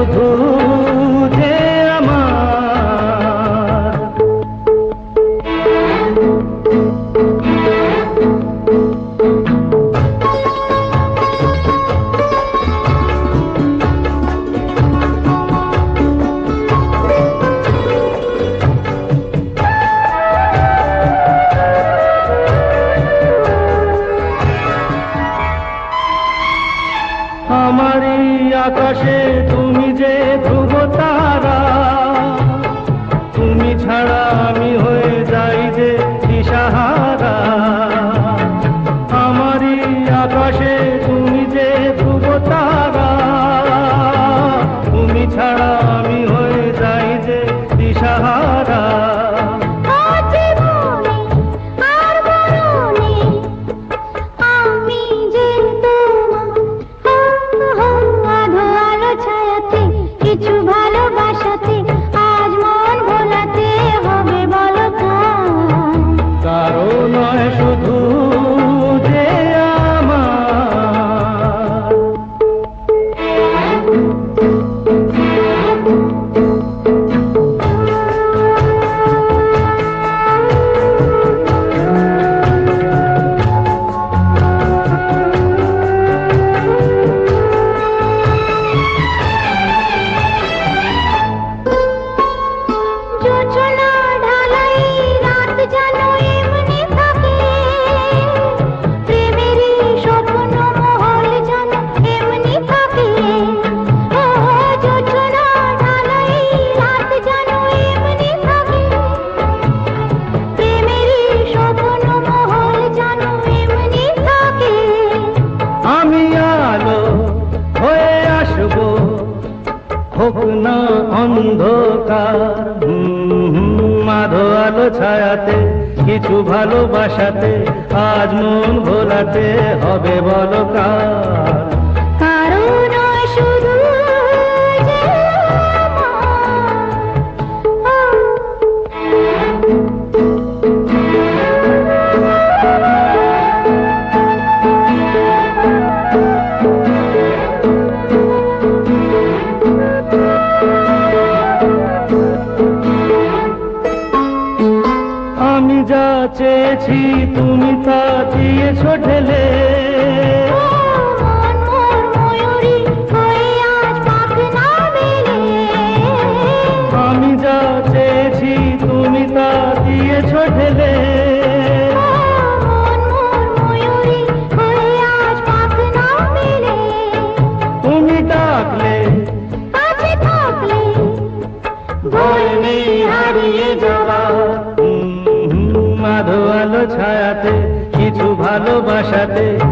বধু যে আমারই আকাশে তো मुझे तू নয় অন্ধকার। মাধো আলো ছায়াতে কিছু ভালোবাসাতে আজ মন ভোলাতে হবে বলকার। যা চেয়েছি তুমি তা দিয়েছ ঢেলে